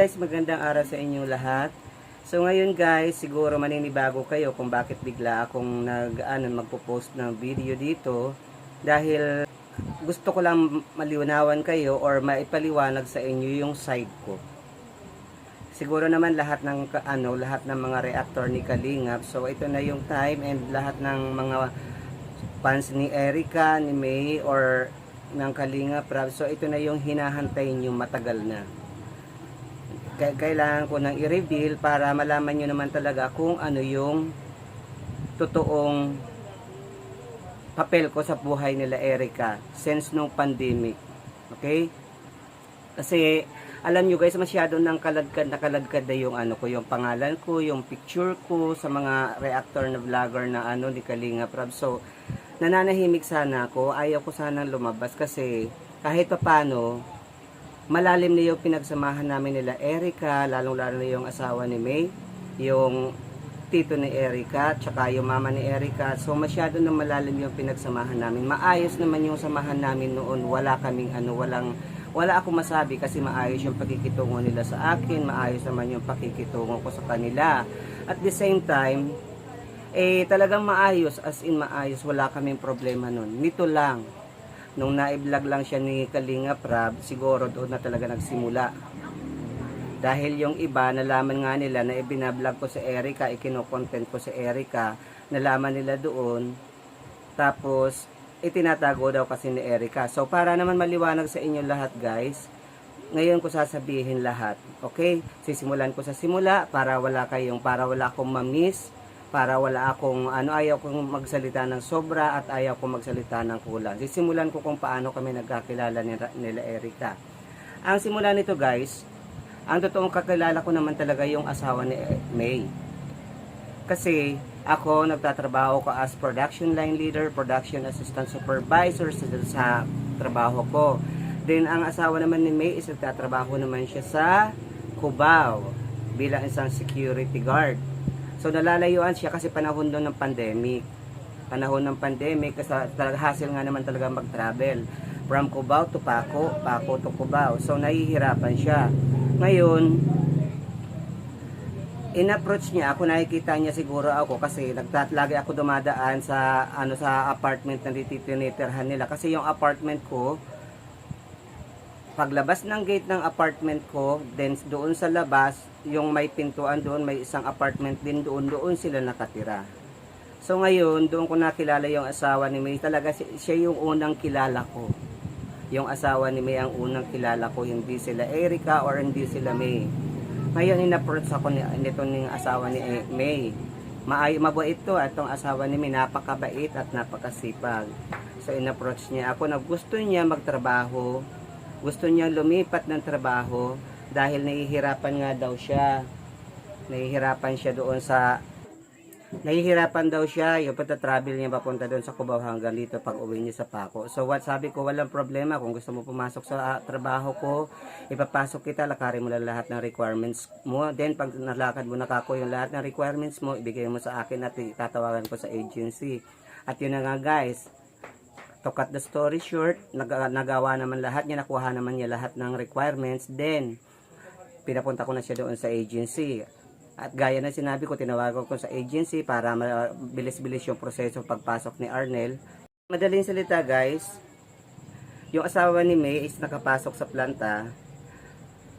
Guys, magandang araw sa inyong lahat. So ngayon guys, siguro maninibago kayo kung bakit bigla akong nag ano, magpo-post ng video dito dahil gusto ko lang maliwanawan kayo or maipaliwanag sa inyo yung side ko. Siguro naman lahat ng ano, lahat ng mga reactor ni Kalingap. So ito na yung time and lahat ng mga fans ni Erica, ni May or ng Kalingap. So ito na yung hinahantay nyo matagal na kailangan ko nang i-reveal para malaman nyo naman talaga kung ano yung totoong papel ko sa buhay nila Erica since nung pandemic. Okay? Kasi alam nyo guys, masyado nang kaladkad na kaladkad na yung ano ko, yung pangalan ko, yung picture ko sa mga reactor na vlogger na ano ni Kalinga Prab. So, nananahimik sana ako. Ayaw ko sanang lumabas kasi kahit pa paano, malalim na yung pinagsamahan namin nila Erica, lalong-lalo na yung asawa ni May, yung tito ni Erica, tsaka yung mama ni Erica. So masyado na malalim yung pinagsamahan namin. Maayos naman yung samahan namin noon. Wala kaming ano, walang wala akong masabi kasi maayos yung pakikitungo nila sa akin, maayos naman yung pakikitungo ko sa kanila. At the same time, eh talagang maayos, as in maayos, wala kaming problema noon. Nito lang, nung na-vlog lang siya ni Kalinga Prab, siguro doon na talaga nagsimula. Dahil yung iba, nalaman nga nila na ibinablog ko sa Erica, ikinocontent ko sa Erica, nalaman nila doon, tapos itinatago daw kasi ni Erica. So para naman maliwanag sa inyo lahat guys, ngayon ko sasabihin lahat. Okay? Sisimulan ko sa simula para wala kayong, para wala akong mamiss, para wala akong, ano, ayaw kong magsalita ng sobra at ayaw kong magsalita ng kulang. Sisimulan ko kung paano kami nagkakilala nila, nila Erica. Ang simula nito guys, ang totoong kakilala ko naman talaga yung asawa ni May. Kasi ako nagtatrabaho ko as production line leader, production assistant supervisor sa, sa trabaho ko. Then ang asawa naman ni May is nagtatrabaho naman siya sa Cubao bilang isang security guard. So nalalayuan siya kasi panahon doon ng pandemic. Panahon ng pandemic kasi talaga hassle nga naman talaga mag-travel. From Cubao to Paco, Paco to Cubao. So nahihirapan siya. Ngayon, in-approach niya ako, nakikita niya siguro ako kasi nagtat ako dumadaan sa ano sa apartment na tinitirhan nila kasi yung apartment ko paglabas ng gate ng apartment ko, then doon sa labas, yung may pintuan doon, may isang apartment din doon, doon sila nakatira. So ngayon, doon ko nakilala yung asawa ni May. Talaga si- siya yung unang kilala ko. Yung asawa ni May ang unang kilala ko, hindi sila Erica or hindi sila May. Ngayon, in-approach ako ni, nito ng asawa ni E- May. Maay, mabait to, atong asawa ni May, napakabait at napakasipag. So, in-approach niya ako na gusto niya magtrabaho, gusto niya lumipat ng trabaho dahil nahihirapan nga daw siya. Nahihirapan siya doon sa nahihirapan daw siya yung pagta-travel niya papunta doon sa Cubao hanggang dito pag uwi niya sa Paco. So what sabi ko, walang problema kung gusto mo pumasok sa ah, trabaho ko, ipapasok kita, lakarin mo lang lahat ng requirements mo. Then pag nalakad mo nakako yung lahat ng requirements mo, ibigay mo sa akin at tatawagan ko sa agency. At yun na nga guys, to cut the story short, nag nagawa naman lahat niya, nakuha naman niya lahat ng requirements. Then, pinapunta ko na siya doon sa agency. At gaya na sinabi ko, tinawagan ko sa agency para bilis-bilis yung proseso pagpasok ni Arnel. Madaling salita guys, yung asawa ni May is nakapasok sa planta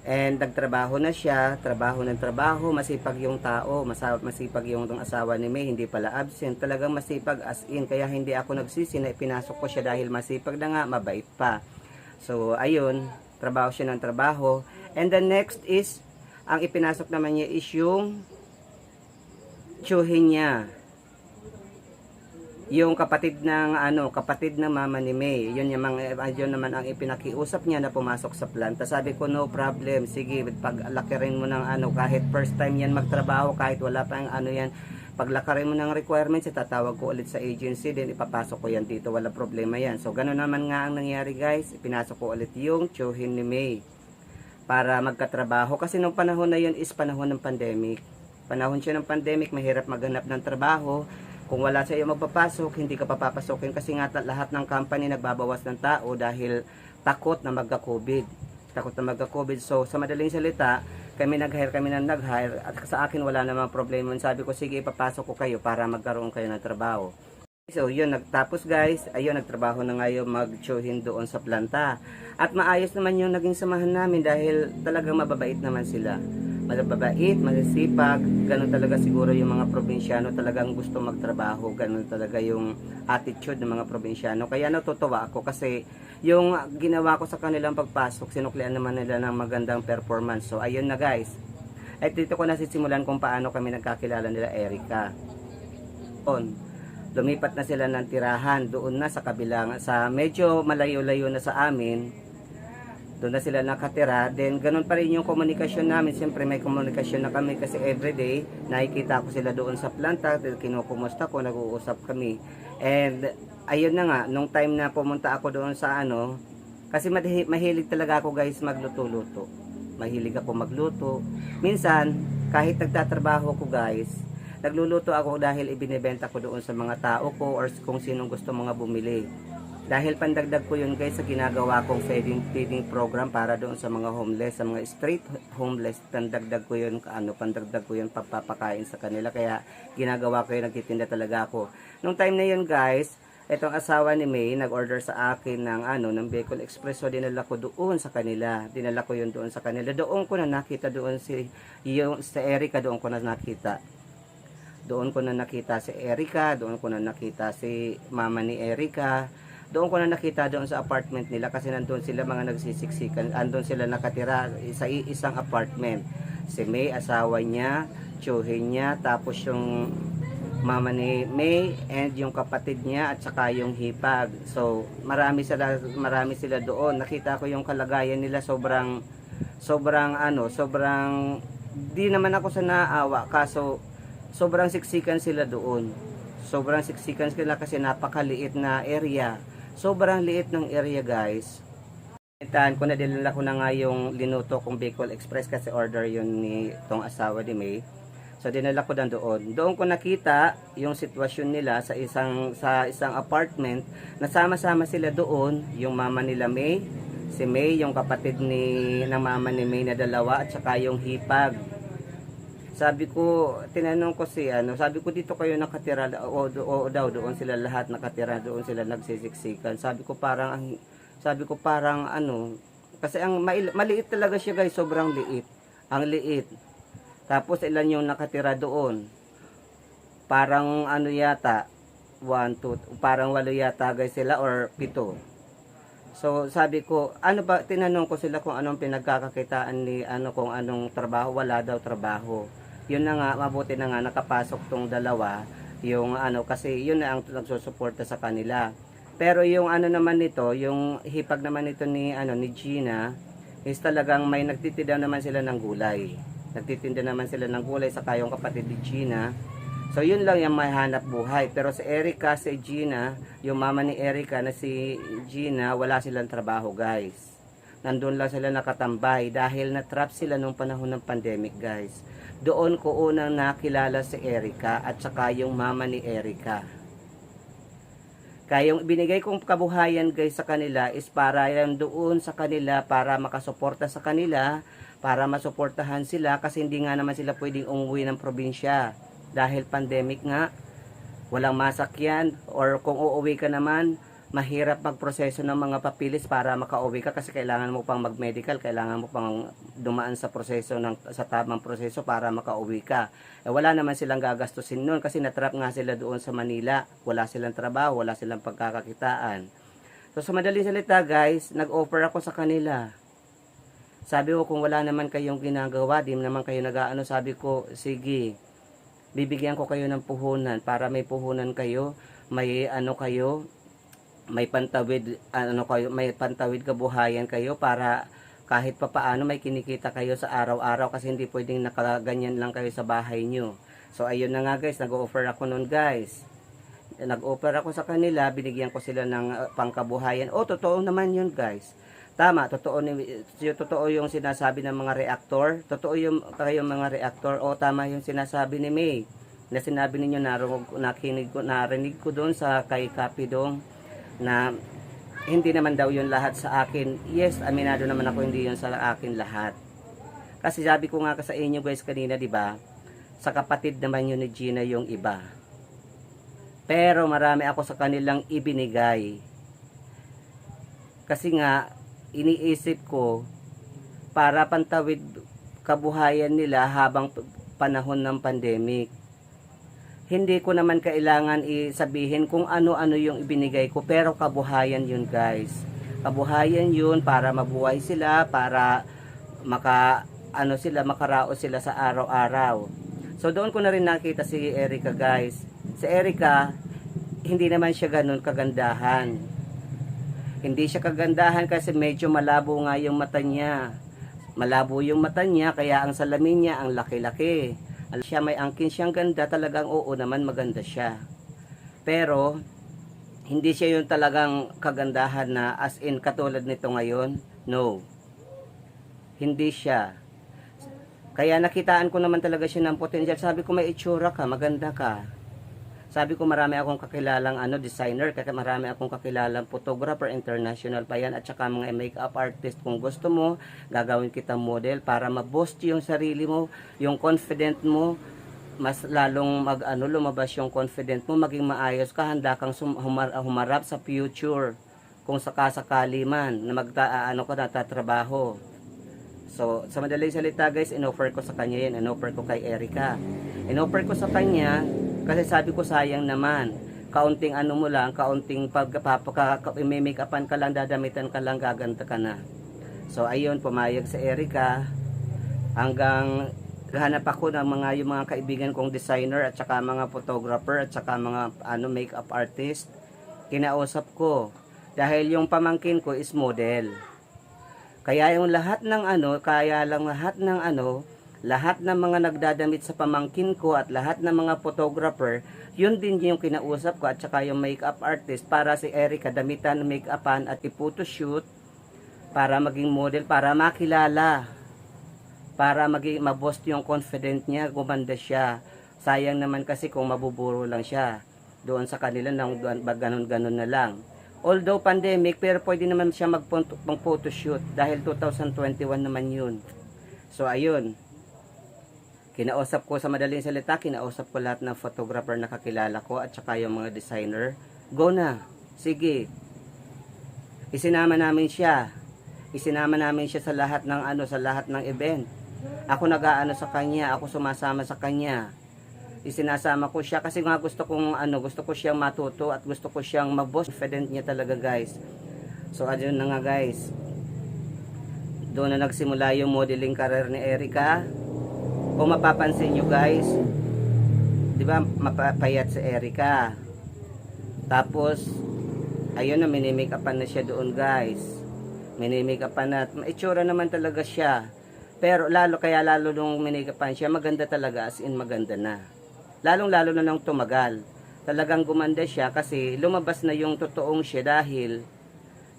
and nagtrabaho na siya, trabaho ng trabaho, masipag yung tao, masipag yung tong asawa ni May, hindi pala absent, talagang masipag as in, kaya hindi ako nagsisi na ipinasok ko siya dahil masipag na nga, mabait pa. So, ayun, trabaho siya ng trabaho. And the next is, ang ipinasok naman niya is yung tsuhin niya. Yung kapatid ng ano, kapatid ng mama ni May. Yun yung mga, yun naman ang ipinakiusap niya na pumasok sa planta. Sabi ko, no problem. Sige, paglakarin mo ng ano, kahit first time yan magtrabaho, kahit wala pa ang ano yan, paglakarin mo ng requirements, itatawag ko ulit sa agency, then ipapasok ko yan dito, wala problema yan. So, ganun naman nga ang nangyari guys, ipinasok ko ulit yung tsuhin ni May para magkatrabaho. Kasi nung panahon na yun is panahon ng pandemic. Panahon siya ng pandemic, mahirap maghanap ng trabaho. Kung wala sa iyo magpapasok, hindi ka papapasokin kasi nga lahat ng company nagbabawas ng tao dahil takot na magka-COVID. Takot na magka-COVID. So, sa madaling salita, kami nag-hire, kami na nag-hire, at sa akin wala namang problema. Sabi ko, sige, ipapasok ko kayo para magkaroon kayo ng trabaho. So, yun, nagtapos guys, ayun, nagtrabaho na ngayon mag-chewin doon sa planta. At maayos naman yung naging samahan namin dahil talagang mababait naman sila. Mababait, masisipag, ganun talaga siguro yung mga probinsyano talagang gusto magtrabaho, ganun talaga yung attitude ng mga probinsyano. Kaya natutuwa ako kasi yung ginawa ko sa kanilang pagpasok, sinuklian naman nila ng magandang performance. So, ayun na guys. At dito ko nasisimulan kung paano kami nagkakilala nila Erica. On lumipat na sila ng tirahan doon na sa kabilang sa medyo malayo-layo na sa amin doon na sila nakatira. Then ganun pa rin yung komunikasyon namin. Siyempre may komunikasyon na kami kasi everyday nakikita ko sila doon sa planta kinukumusta ko nag-uusap kami. And ayun na nga nung time na pumunta ako doon sa ano kasi mahi- mahilig talaga ako guys magluto-luto. Mahilig ako magluto. Minsan kahit nagtatrabaho ko guys nagluluto ako dahil ibinebenta ko doon sa mga tao ko or kung sinong gusto mga bumili. Dahil pandagdag ko yun guys sa ginagawa kong feeding, feeding program para doon sa mga homeless, sa mga street homeless, pandagdag ko yun, ano, pandagdag ko yun pagpapakain sa kanila. Kaya ginagawa ko yun, nagtitinda talaga ako. Nung time na yun guys, itong asawa ni May nag-order sa akin ng ano ng Bicol Express. So dinala ko doon sa kanila. Dinala ko yun doon sa kanila. Doon ko na nakita doon si yung sa Erica doon ko na nakita. Doon ko na nakita si Erica, doon ko na nakita si mama ni Erica, doon ko na nakita doon sa apartment nila kasi nandun sila mga nagsisiksikan, andun sila nakatira sa isang apartment. Si May, asawa niya, tsuhin niya, tapos yung mama ni May and yung kapatid niya at saka yung hipag. So, marami sila marami sila doon. Nakita ko yung kalagayan nila sobrang sobrang ano, sobrang di naman ako sa naawa kaso sobrang siksikan sila doon. Sobrang siksikan sila kasi napakaliit na area. Sobrang liit ng area guys. Itahan ko na dinala ko na nga yung linuto kong Bicol Express kasi order yun ni tong asawa ni May. So dinala ko doon. Doon ko nakita yung sitwasyon nila sa isang sa isang apartment. Nasama-sama sila doon, yung mama nila May, si May, yung kapatid ni ng mama ni May na dalawa at saka yung hipag. Sabi ko, tinanong ko si ano, sabi ko dito kayo nakatira o, o, o daw doon sila lahat nakatira, doon sila nagsisiksikan. Sabi ko parang ang sabi ko parang ano, kasi ang maliit talaga siya guys, sobrang liit. Ang liit. Tapos ilan yung nakatira doon? Parang ano yata, one, two, parang walo yata guys sila or pito. So sabi ko, ano ba, tinanong ko sila kung anong pinagkakakitaan ni ano kung anong trabaho, wala daw trabaho. Yun na nga, mabuti na nga nakapasok tong dalawa, yung ano kasi yun na ang nagsusuporta sa kanila. Pero yung ano naman nito, yung hipag naman nito ni ano ni Gina, is talagang may nagtitinda naman sila ng gulay. Nagtitinda naman sila ng gulay sa kayong kapatid ni Gina. So yun lang yung may hanap buhay. Pero si Erica, si Gina, yung mama ni Erica na si Gina, wala silang trabaho guys. Nandun lang sila nakatambay dahil na-trap sila nung panahon ng pandemic guys. Doon ko unang nakilala si Erica at saka yung mama ni Erica. Kaya yung binigay kong kabuhayan guys sa kanila is para yan doon sa kanila para makasuporta sa kanila, para masuportahan sila kasi hindi nga naman sila pwedeng umuwi ng probinsya dahil pandemic nga walang masakyan or kung uuwi ka naman mahirap magproseso ng mga papilis para makauwi ka kasi kailangan mo pang mag-medical, kailangan mo pang dumaan sa proseso ng sa tamang proseso para makauwi ka. Eh, wala naman silang gagastusin noon kasi natrap nga sila doon sa Manila. Wala silang trabaho, wala silang pagkakakitaan. So sa madaling salita guys, nag-offer ako sa kanila. Sabi ko kung wala naman kayong ginagawa, di naman kayo nag-aano, sabi ko, sige, bibigyan ko kayo ng puhunan para may puhunan kayo, may ano kayo, may pantawid ano kayo, may pantawid kabuhayan kayo para kahit papaano may kinikita kayo sa araw-araw kasi hindi pwedeng nakaganyan lang kayo sa bahay nyo. So ayun na nga guys, nag-offer ako noon guys. Nag-offer ako sa kanila, binigyan ko sila ng uh, pangkabuhayan. O totoo naman yun guys. Tama, totoo yung totoo yung sinasabi ng mga reactor. Totoo yung kayo mga reactor. O tama yung sinasabi ni May. Na sinabi ninyo narog, nakinig ko, narinig ko doon sa kay Kapidong na hindi naman daw yun lahat sa akin. Yes, aminado naman ako hindi yun sa akin lahat. Kasi sabi ko nga sa inyo guys kanina, di ba? Sa kapatid naman yun ni Gina yung iba. Pero marami ako sa kanilang ibinigay. Kasi nga, iniisip ko, para pantawid kabuhayan nila habang panahon ng pandemic. Hindi ko naman kailangan isabihin kung ano-ano yung ibinigay ko, pero kabuhayan yun guys. Kabuhayan yun para mabuhay sila, para maka ano sila makaraos sila sa araw-araw. So doon ko na rin nakita si Erica guys. Si Erica hindi naman siya ganun kagandahan. Hindi siya kagandahan kasi medyo malabo nga yung mata niya. Malabo yung mata niya kaya ang salamin niya ang laki-laki. Siya may angkin siyang ganda talagang oo naman maganda siya. Pero hindi siya yung talagang kagandahan na as in katulad nito ngayon. No. Hindi siya. Kaya nakitaan ko naman talaga siya ng potential. Sabi ko may itsura ka, maganda ka. Sabi ko marami akong kakilalang ano designer, kaya marami akong kakilalang photographer international pa yan at saka mga makeup artist kung gusto mo, gagawin kita model para ma-boost yung sarili mo, yung confident mo, mas lalong mag ano lumabas yung confident mo, maging maayos ka, handa kang humar- humarap sa future kung sakasakali man na magta ano ka natatrabaho. So, sa madaling salita guys, inoffer ko sa kanya yan. Inoffer ko kay Erica. Inoffer ko sa kanya kasi sabi ko sayang naman. Kaunting ano mo lang, kaunting pagpapaka, may make upan ka lang, dadamitan ka lang, gaganda ka na. So, ayun, pumayag sa Erica. Hanggang hanap ako ng mga yung mga kaibigan kong designer at saka mga photographer at saka mga ano makeup artist kinausap ko dahil yung pamangkin ko is model kaya yung lahat ng ano, kaya lang lahat ng ano, lahat ng mga nagdadamit sa pamangkin ko at lahat ng mga photographer, yun din yung kinausap ko at saka yung makeup artist para si Erica damitan ng make-upan at ipotoshoot para maging model, para makilala, para maging mabost yung confident niya, gumanda siya. Sayang naman kasi kung mabuburo lang siya doon sa kanila nang ganun-ganun na lang. Although pandemic, pero pwede naman siya mag-photoshoot dahil 2021 naman yun. So, ayun. Kinausap ko sa madaling salita, kinausap ko lahat ng photographer na kakilala ko at saka yung mga designer. Go na. Sige. Isinama namin siya. Isinama namin siya sa lahat ng ano, sa lahat ng event. Ako nag-aano sa kanya, ako sumasama sa kanya isinasama ko siya kasi nga gusto kong ano, gusto ko siyang matuto at gusto ko siyang mag-boss confident niya talaga guys. So ayun na nga guys. Doon na nagsimula yung modeling career ni Erica. Kung mapapansin nyo guys, 'di ba mapapayat si Erica. Tapos ayun na minimake upan na siya doon guys. Minimake upan na. Itsura naman talaga siya. Pero lalo kaya lalo nung minikapan siya, maganda talaga as in maganda na lalong-lalo na nang tumagal. Talagang gumanda siya kasi lumabas na yung totoong siya dahil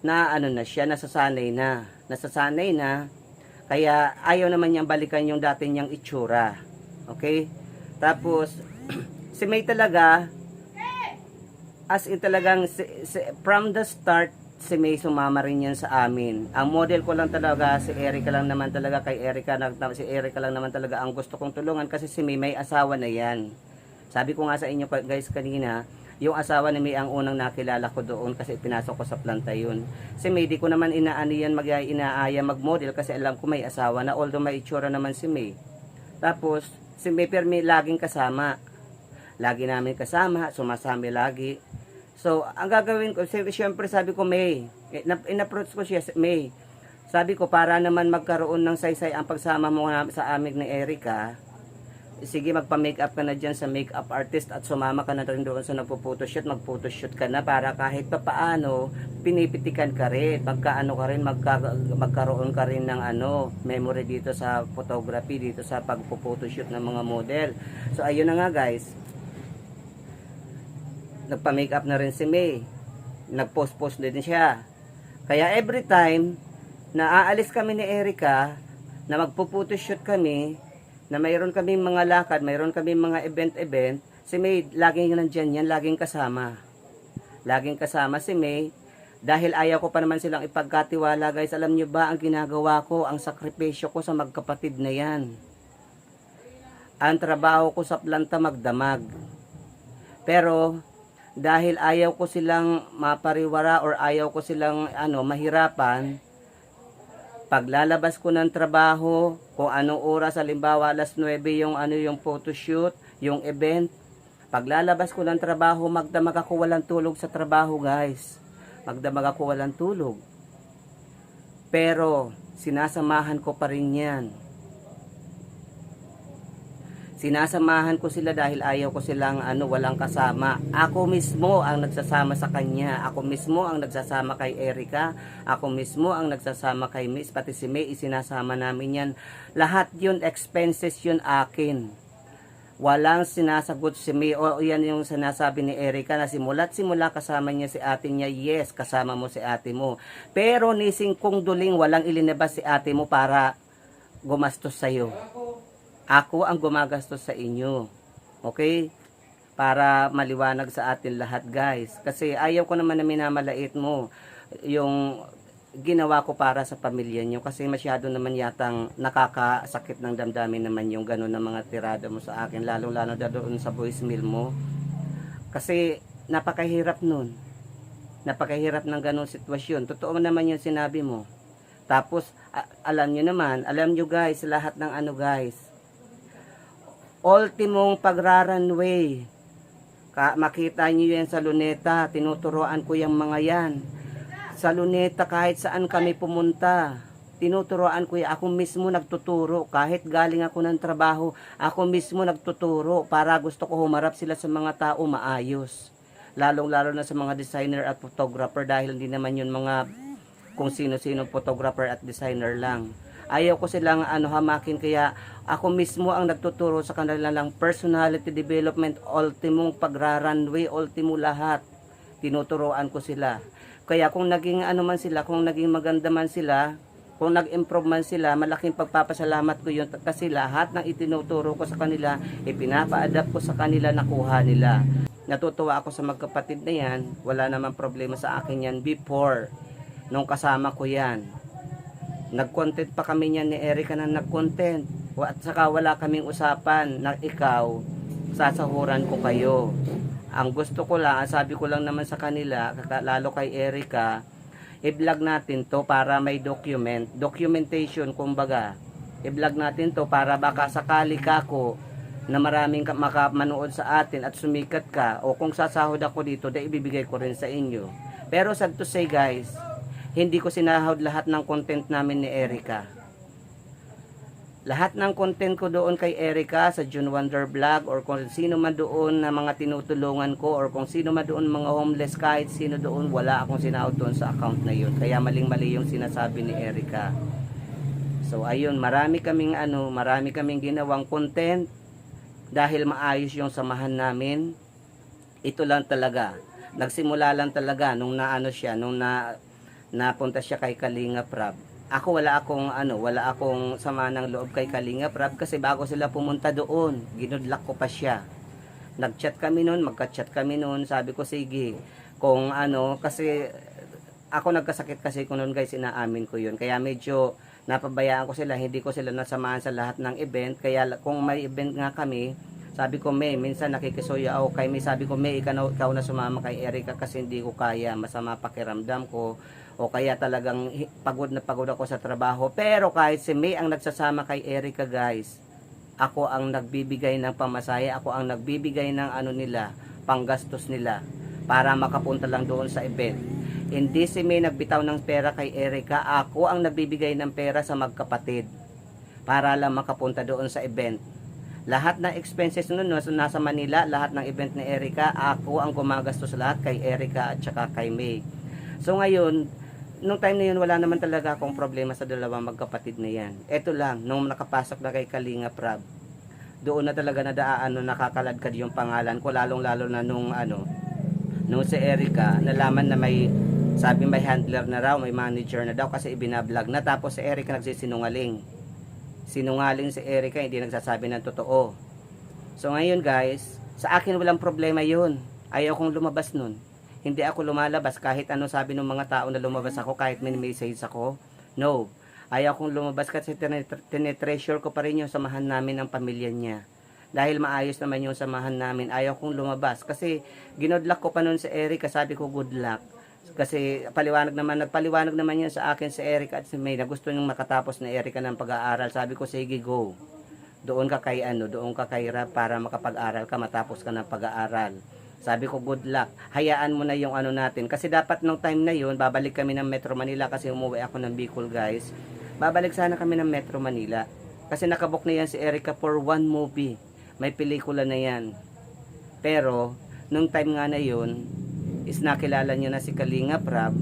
na ano na siya, nasasanay na. Nasasanay na. Kaya ayaw naman niyang balikan yung dati niyang itsura. Okay? Tapos, si May talaga, as in talagang, si, si, from the start, si May sumama rin yan sa amin. Ang model ko lang talaga, si Erica lang naman talaga, kay Erica, si Erica lang naman talaga ang gusto kong tulungan kasi si May may asawa na yan. Sabi ko nga sa inyo guys kanina, yung asawa ni May ang unang nakilala ko doon kasi pinasok ko sa planta yun. Si May di ko naman inaano yan mag inaaya mag-model kasi alam ko may asawa na although may itsura naman si May. Tapos si May pero may laging kasama. Lagi namin kasama, sumasama lagi. So, ang gagawin ko, si- siyempre sabi ko May, eh, na- in-approach ko siya May. Sabi ko para naman magkaroon ng saysay ang pagsama mo sa amin ni Erica, sige magpa-makeup ka na dyan sa makeup artist at sumama ka na rin doon sa nagpo-photoshoot, mag-photoshoot ka na para kahit pa paano, pinipitikan ka rin, magkaano ka rin, magka, magkaroon ka rin ng ano, memory dito sa photography, dito sa pagpo-photoshoot ng mga model. So ayun na nga guys, nagpa-makeup na rin si May, nag-post-post din siya. Kaya every time na aalis kami ni Erica, na magpo-photoshoot kami, na mayroon kami mga lakad, mayroon kami mga event-event, si May laging nandyan yan, laging kasama. Laging kasama si May. Dahil ayaw ko pa naman silang ipagkatiwala guys. Alam nyo ba ang ginagawa ko, ang sakripisyo ko sa magkapatid na yan. Ang trabaho ko sa planta magdamag. Pero dahil ayaw ko silang mapariwara or ayaw ko silang ano mahirapan, paglalabas ko ng trabaho, kung anong oras, halimbawa alas 9 yung ano yung photoshoot, yung event, paglalabas ko ng trabaho, magdamag ako walang tulog sa trabaho, guys. Magdamag ako walang tulog. Pero, sinasamahan ko pa rin yan. Sinasamahan ko sila dahil ayaw ko silang ano, walang kasama. Ako mismo ang nagsasama sa kanya. Ako mismo ang nagsasama kay Erika. Ako mismo ang nagsasama kay Miss. Pati si May, isinasama namin yan. Lahat yun, expenses yun akin. Walang sinasagot si May. O yan yung sinasabi ni Erika na simula't simula kasama niya si ate niya. Yes, kasama mo si ate mo. Pero nising kong duling walang ilinabas si ate mo para gumastos sa'yo. Ako ang gumagastos sa inyo. Okay? Para maliwanag sa atin lahat, guys. Kasi ayaw ko naman na minamalait mo yung ginawa ko para sa pamilya nyo. Kasi masyado naman yatang nakakasakit ng damdamin naman yung gano'n na mga tirada mo sa akin. Lalo-lalo na doon sa voicemail mo. Kasi napakahirap nun. Napakahirap ng ganong sitwasyon. Totoo naman yung sinabi mo. Tapos, alam nyo naman, alam nyo guys, lahat ng ano guys, ultimong pagrarunway. Ka, makita niyo yan sa luneta, tinuturoan ko yung mga yan. Sa luneta kahit saan kami pumunta, tinuturoan ko yan. Ako mismo nagtuturo, kahit galing ako ng trabaho, ako mismo nagtuturo para gusto ko humarap sila sa mga tao maayos. Lalong-lalo na sa mga designer at photographer dahil hindi naman yun mga kung sino-sino photographer at designer lang. Ayaw ko silang ano hamakin kaya ako mismo ang nagtuturo sa kanila lang personality development, ultimong pagrarunway, ultimo lahat. Tinuturoan ko sila. Kaya kung naging ano man sila, kung naging maganda man sila, kung nag-improve man sila, malaking pagpapasalamat ko yun kasi lahat ng itinuturo ko sa kanila, ipinapa-adapt ko sa kanila, nakuha nila. Natutuwa ako sa magkapatid na yan, wala namang problema sa akin yan before, nung kasama ko yan. Nag-content pa kami niyan ni Erica na nag-content. At saka wala kaming usapan na ikaw, sasahuran ko kayo. Ang gusto ko lang, ang sabi ko lang naman sa kanila, lalo kay Erica, i-vlog natin to para may document, documentation kumbaga. I-vlog natin to para baka sakali ka ko na maraming ka- makamanood sa atin at sumikat ka o kung sasahod ako dito, da ibibigay ko rin sa inyo. Pero sad to say guys, hindi ko sinahod lahat ng content namin ni Erica. Lahat ng content ko doon kay Erica sa June Wonder Vlog or kung sino man doon na mga tinutulungan ko or kung sino man doon mga homeless kahit sino doon wala akong sinahod doon sa account na yun. Kaya maling-mali yung sinasabi ni Erica. So ayun, marami kaming ano, marami kaming ginawang content dahil maayos yung samahan namin. Ito lang talaga. Nagsimula lang talaga nung naano siya, nung na napunta siya kay Kalinga Prab. Ako wala akong ano, wala akong sama ng loob kay Kalinga Prab kasi bago sila pumunta doon, ginudlak ko pa siya. Nag-chat kami noon, magka-chat kami noon, sabi ko sige, kung ano, kasi ako nagkasakit kasi ko noon guys, inaamin ko yun. Kaya medyo napabayaan ko sila, hindi ko sila nasamahan sa lahat ng event. Kaya kung may event nga kami, sabi ko, May, minsan nakikisuya ako kay May. Sabi ko, May, ikaw na, sumama kay Erica kasi hindi ko kaya. Masama pakiramdam ko. O kaya talagang pagod na pagod ako sa trabaho. Pero kahit si May ang nagsasama kay Erica, guys, ako ang nagbibigay ng pamasaya. Ako ang nagbibigay ng ano nila, panggastos nila para makapunta lang doon sa event. Hindi si May nagbitaw ng pera kay Erica. Ako ang nagbibigay ng pera sa magkapatid para lang makapunta doon sa event. Lahat ng expenses nun, nasa Manila, lahat ng event ni Erica, ako ang gumagastos lahat kay Erica at saka kay May. So ngayon, nung time na yun, wala naman talaga akong problema sa dalawang magkapatid na yan. Ito lang, nung nakapasok na kay Kalinga Prab, doon na talaga nadaan, nung nakakaladkad yung pangalan ko, lalong-lalo na nung ano, nung si Erica, nalaman na may, sabi may handler na raw, may manager na daw kasi ibinablog na. Tapos si Erica nagsisinungaling sinungaling si Erica, hindi nagsasabi ng totoo. So ngayon guys, sa akin walang problema yun. Ayaw kong lumabas nun. Hindi ako lumalabas kahit ano sabi ng mga tao na lumabas ako kahit may message ako. No. Ayaw kong lumabas kasi tinet- tinetreasure ko pa rin yung samahan namin ng pamilya niya. Dahil maayos naman yung samahan namin, ayaw kong lumabas. Kasi ginodluck ko pa noon sa Erica, sabi ko good luck. Kasi paliwanag naman, nagpaliwanag naman yun sa akin si Erica at si May na gusto niyong makatapos na Erica ng pag-aaral. Sabi ko, sige go. Doon ka kay ano, doon ka kay Rap para makapag-aral ka, matapos ka ng pag-aaral. Sabi ko, good luck. Hayaan mo na yung ano natin. Kasi dapat nung time na yun, babalik kami ng Metro Manila kasi umuwi ako ng Bicol, guys. Babalik sana kami ng Metro Manila. Kasi nakabook na yan si Erica for one movie. May pelikula na yan. Pero, nung time nga na yun, is nakilala niyo na si Kalinga Prab.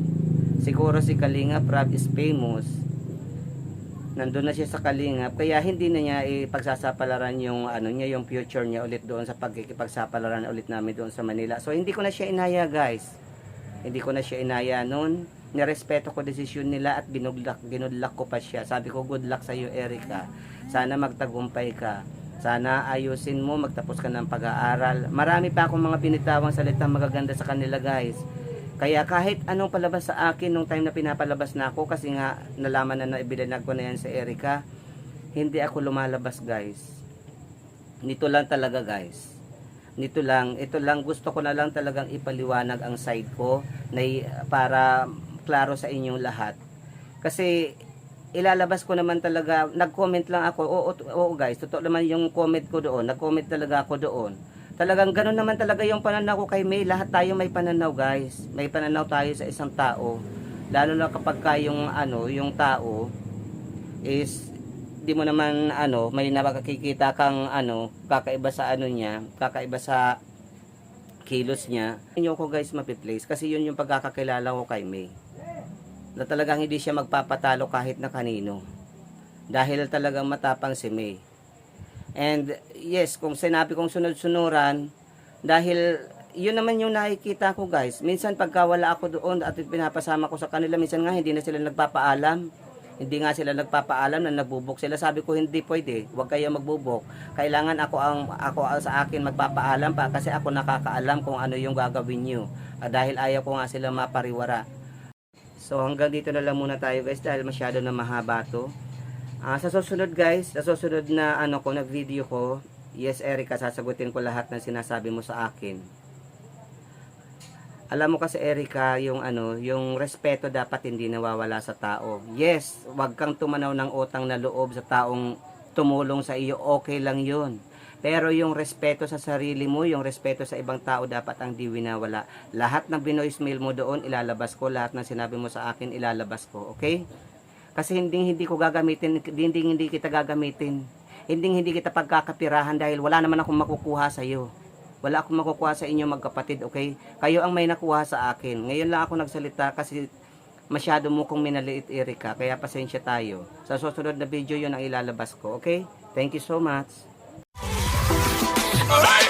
Siguro si Kalinga Prab is famous. Nandun na siya sa Kalingap, kaya hindi na niya ipagsasapalaran yung ano niya, yung future niya ulit doon sa pagkikipagsapalaran ulit namin doon sa Manila. So hindi ko na siya inaya, guys. Hindi ko na siya inaya noon. Nirespeto ko desisyon nila at ginudlak, ginudlak ko pa siya. Sabi ko, good luck sa iyo, Erica. Sana magtagumpay ka. Sana ayusin mo, magtapos ka ng pag-aaral. Marami pa akong mga binitawang salita magaganda sa kanila, guys. Kaya kahit anong palabas sa akin nung time na pinapalabas na ako, kasi nga nalaman na naibilanag ko na yan sa Erica, hindi ako lumalabas, guys. Nito lang talaga, guys. Nito lang, ito lang, gusto ko na lang talagang ipaliwanag ang side ko na, para klaro sa inyong lahat. Kasi ilalabas ko naman talaga, nag-comment lang ako, oo, oo guys, totoo naman yung comment ko doon, nag-comment talaga ako doon. Talagang ganun naman talaga yung pananaw ko kay May, lahat tayo may pananaw guys, may pananaw tayo sa isang tao. Lalo na kapag ka yung ano, yung tao is di mo naman ano, may nakakikita kang ano, kakaiba sa ano niya, kakaiba sa kilos niya. Inyo ko guys mapi-place kasi yun yung pagkakakilala ko kay May na talagang hindi siya magpapatalo kahit na kanino. Dahil talagang matapang si May. And yes, kung sinabi kong sunod-sunuran, dahil yun naman yung nakikita ko guys. Minsan pagka wala ako doon at pinapasama ko sa kanila, minsan nga hindi na sila nagpapaalam. Hindi nga sila nagpapaalam na nagbubok sila. Sabi ko hindi pwede, huwag kayo magbubok. Kailangan ako ang ako sa akin magpapaalam pa kasi ako nakakaalam kung ano yung gagawin niyo. Ah, dahil ayaw ko nga sila mapariwara. So hanggang dito na lang muna tayo guys dahil masyado na mahaba to. Ah, sa susunod guys, sa susunod na ano ko na video ko, yes Erica, sasagutin ko lahat ng sinasabi mo sa akin. Alam mo kasi Erica, yung ano, yung respeto dapat hindi nawawala sa tao. Yes, wag kang tumanaw ng utang na loob sa taong tumulong sa iyo, okay lang 'yun. Pero yung respeto sa sarili mo, yung respeto sa ibang tao dapat ang di winawala. Lahat ng binoismail mo doon, ilalabas ko. Lahat ng sinabi mo sa akin, ilalabas ko. Okay? Kasi hindi hindi ko gagamitin, hindi hindi kita gagamitin. Hindi hindi kita pagkakapirahan dahil wala naman akong makukuha sa iyo. Wala akong makukuha sa inyo magkapatid, okay? Kayo ang may nakuha sa akin. Ngayon lang ako nagsalita kasi masyado mo kong minaliit Erika, kaya pasensya tayo. Sa susunod na video yun ang ilalabas ko, okay? Thank you so much. Alright!